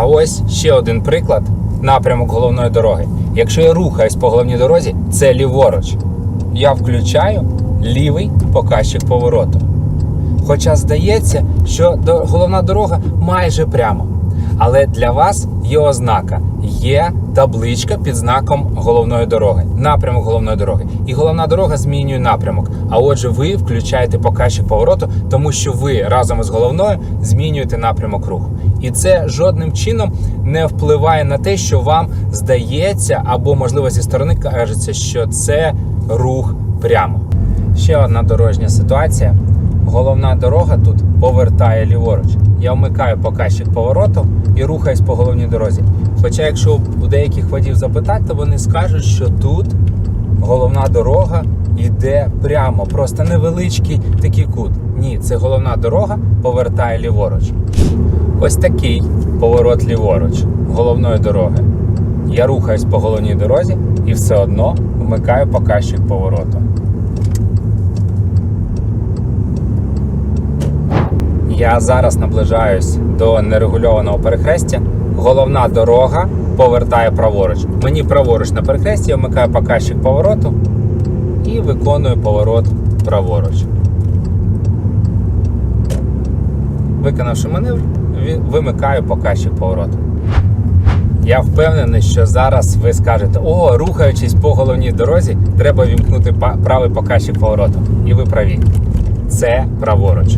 А ось ще один приклад напрямок головної дороги. Якщо я рухаюсь по головній дорозі, це ліворуч. Я включаю лівий показчик повороту. Хоча здається, що головна дорога майже прямо. Але для вас є ознака, є табличка під знаком головної дороги, напрямок головної дороги. І головна дорога змінює напрямок. А отже, ви включаєте показчик повороту, тому що ви разом із головною змінюєте напрямок руху. І це жодним чином не впливає на те, що вам здається, або можливо зі сторони кажеться, що це рух прямо. Ще одна дорожня ситуація. Головна дорога тут повертає ліворуч. Я вмикаю показчик повороту і рухаюсь по головній дорозі. Хоча, якщо у деяких водів запитати, то вони скажуть, що тут головна дорога йде прямо, просто невеличкий такий кут. Ні, це головна дорога повертає ліворуч. Ось такий поворот ліворуч головної дороги. Я рухаюсь по головній дорозі і все одно вмикаю показчик повороту. Я зараз наближаюсь до нерегульованого перехрестя. Головна дорога повертає праворуч. Мені праворуч на перехресті, я вмикаю показчик повороту і виконую поворот праворуч. Виконавши маневр, вимикаю показчик повороту. Я впевнений, що зараз ви скажете: о, рухаючись по головній дорозі, треба вімкнути правий показчик повороту. І ви праві. Це праворуч.